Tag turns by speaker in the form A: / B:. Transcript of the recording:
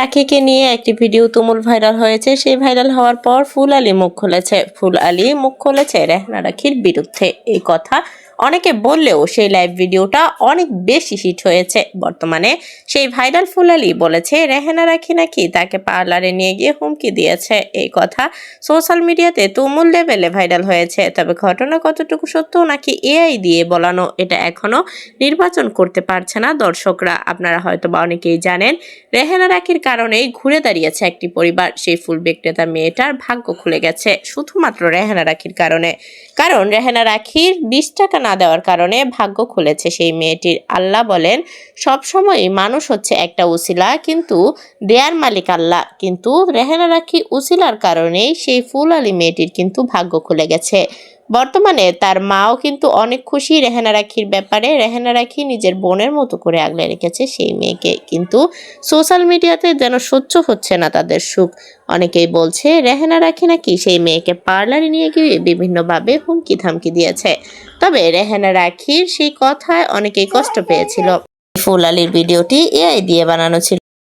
A: রাখিকে নিয়ে একটি ভিডিও তুমুল ভাইরাল হয়েছে। সেই ভাইরাল হওয়ার পর ফুল আলী মুখ খুলেছে। ফুল আলী মুখ খুলেছে রেহনা রাখির বিরুদ্ধে। এই কথা অনেকে বললেও সেই লাইভ ভিডিওটা অনেক বেশি হিট হয়েছে। বর্তমানে সেই ভাইরাল ফুল আলী বলেছে, রেহেনা রাখি নাকি তাকে পার্লারে নিয়ে গিয়ে হুমকি দিয়েছে? এই কথা সোশ্যাল মিডিয়াতে তুমুল লেভেলে ভাইরাল হয়েছে। তবে ঘটনা কতটুকু সত্য নাকি এআই দিয়ে বলানো, এটা এখনও নির্বাচন করতে পারছে না দর্শকরা। আপনারা হয়তো বা অনেকেই জানেন, রেহেনা রাখির কারণেই ঘুরে দাঁড়িয়েছে একটি পরিবার। সেই ফুল বিক্রেতা মেয়েটার ভাগ্য খুলে গেছে শুধুমাত্র রেহেনা রাখির কারণে। কারণ রেহেনা রাখির বিশ টাকা না দেওয়ার কারণে ভাগ্য খুলেছে। সেই মেয়েটির আল্লাহ বলেন সবসময় মানুষ হচ্ছে একটা উসিলা, কিন্তু দেয়ার মালিক আল্লাহ। কিন্তু রেহানা রাখি উসিলার কারণেই সেই ফুল আলী মেয়েটির কিন্তু ভাগ্য খুলে গেছে। বর্তমানে তার মাও কিন্তু অনেক খুশি রেহানা রাখির ব্যাপারে। রেহানা রাখি নিজের বোনের মতো করে আগলে রেখেছে সেই মেয়েকে। কিন্তু সোশ্যাল মিডিয়াতে যেন সহ্য হচ্ছে না তাদের সুখ। অনেকেই বলছে, রেহানা রাখি নাকি সেই মেয়েকে পার্লারে নিয়ে গিয়ে বিভিন্নভাবে হুমকি থামকি দিয়েছে। তবে রেহানা রাখির সেই কথায় অনেকেই কষ্ট পেয়েছিল। ফুল আলীর ভিডিওটি এআই দিয়ে বানানো ছিল।